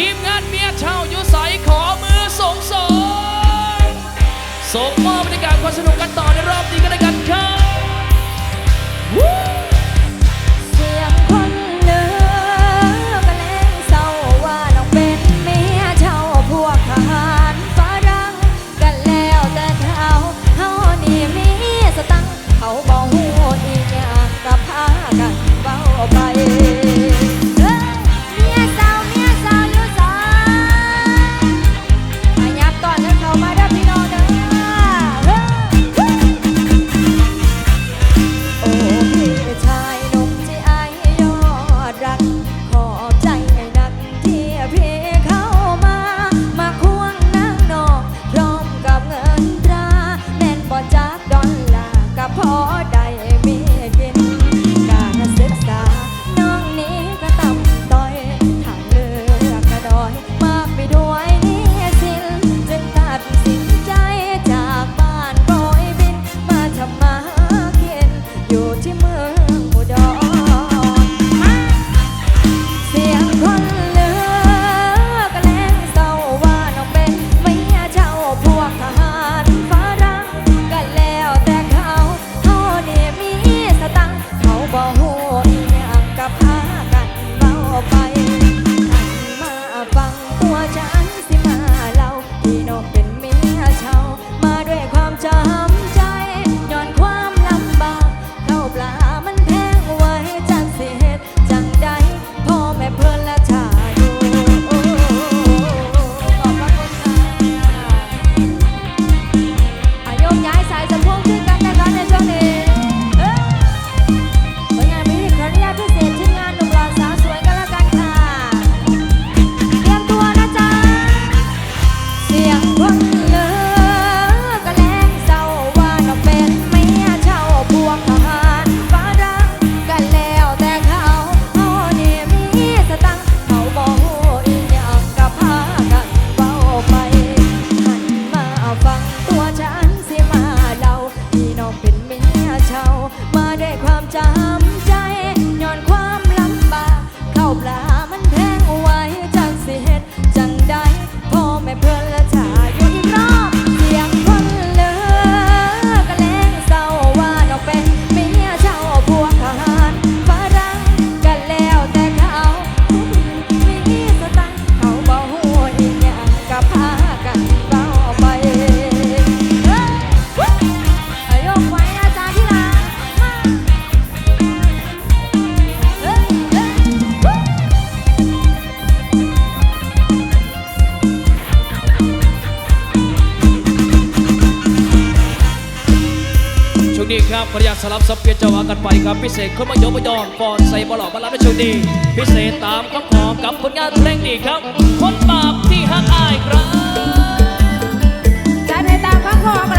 ทีมงานเมียชาวยุสัยขอมือส่งสงส่งมอบบรรยากาศความสนุกกันต่อ ขออยาตสลับสับเปลี่ยนจังหวะกันไปครับพิเศษคนมายมมายอนก่อนใส่บอลล่อบอลลับและโชคดี พิเศษตามคำขอกับผลงานเพลงนี้ครับคนบาปที่ฮักอายครับ จัดในตามข้อขอ